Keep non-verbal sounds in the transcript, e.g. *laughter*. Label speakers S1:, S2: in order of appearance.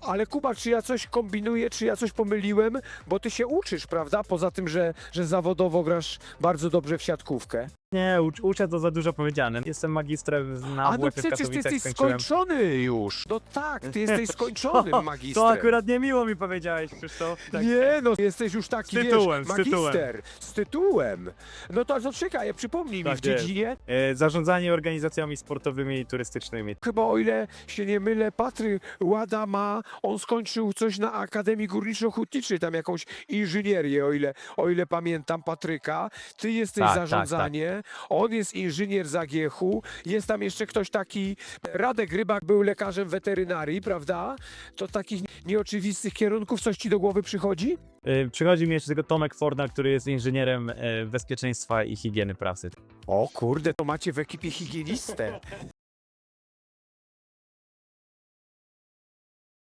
S1: Ale Kuba, czy ja coś kombinuję, czy ja coś pomyliłem? Bo ty się uczysz, prawda? Poza tym, że, że zawodowo grasz bardzo dobrze w siatkówkę.
S2: Nie, ucz, uczę to za dużo powiedziane. Jestem magistrem na
S1: A no
S2: WF w
S1: przecież ty
S2: Katowicach,
S1: jesteś
S2: skończyłem.
S1: skończony już. No tak, ty jesteś *laughs* skończonym
S2: To
S1: magistrem.
S2: akurat niemiło mi powiedziałeś, Krzysztof. Tak.
S1: Nie, no jesteś już taki,
S2: Z tytułem,
S1: wiesz,
S2: z tytułem.
S1: magister. Z tytułem. No to co, czekaj, przypomnij mi,
S2: Tak
S1: w
S2: jest.
S1: dziedzinie,
S2: E, Zarządzanie organizacjami sportowymi i turystycznymi.
S1: chyba o ile się nie mylę, Patry Łada ma, on skończył coś na Akademii Górniczo-Hutniczej, tam jakąś inżynierię, o ile, o ile pamiętam Patryka. Ty jesteś
S2: Tak, tak,
S1: zarządzanie, on jest inżynier Zagiechu, jest tam jeszcze ktoś taki, Radek Rybak był lekarzem weterynarii, prawda? To takich nieoczywistych kierunków coś ci do głowy przychodzi?
S2: E, Przychodzi mi jeszcze tylko Tomek Forna, który jest inżynierem e, bezpieczeństwa i higieny pracy.
S1: O kurde, to macie w ekipie higienistę.